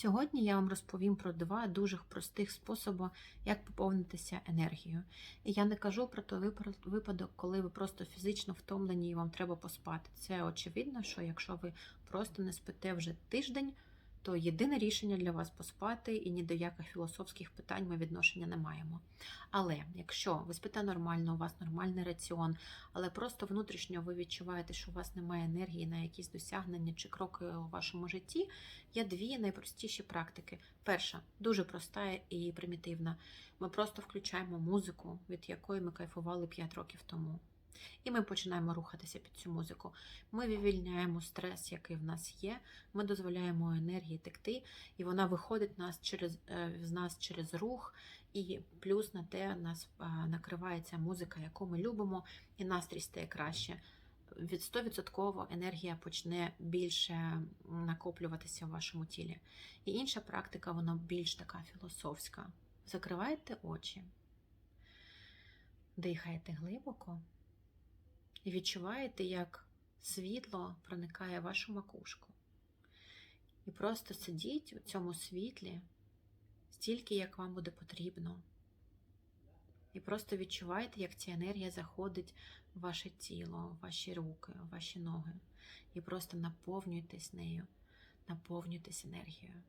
Сьогодні я вам розповім про два дуже простих способи, як поповнитися енергією. І я не кажу про той випадок, коли ви просто фізично втомлені і вам треба поспати. Це очевидно, що якщо ви просто не спите вже тиждень, то єдине рішення для вас поспати, і ні до яких філософських питань ми відношення не маємо. Але якщо ви спите нормально, у вас нормальний раціон, але просто внутрішньо ви відчуваєте, що у вас немає енергії на якісь досягнення чи кроки у вашому житті, є дві найпростіші практики. Перша дуже проста і примітивна. Ми просто включаємо музику, від якої ми кайфували 5 років тому. І ми починаємо рухатися під цю музику. Ми вивільняємо стрес, який в нас є. Ми дозволяємо енергії текти, і вона виходить нас через, е, з нас через рух, і плюс на те нас накривається музика, яку ми любимо, і настрій стає краще. Від 100% енергія почне більше накоплюватися в вашому тілі. І інша практика, вона більш така філософська. Закриваєте очі, дихаєте глибоко і відчуваєте, як світло проникає в вашу макушку. І просто сидіть у цьому світлі стільки, як вам буде потрібно. І просто відчувайте, як ця енергія заходить в ваше тіло, в ваші руки, в ваші ноги. І просто наповнюйтесь нею, наповнюйтесь енергією.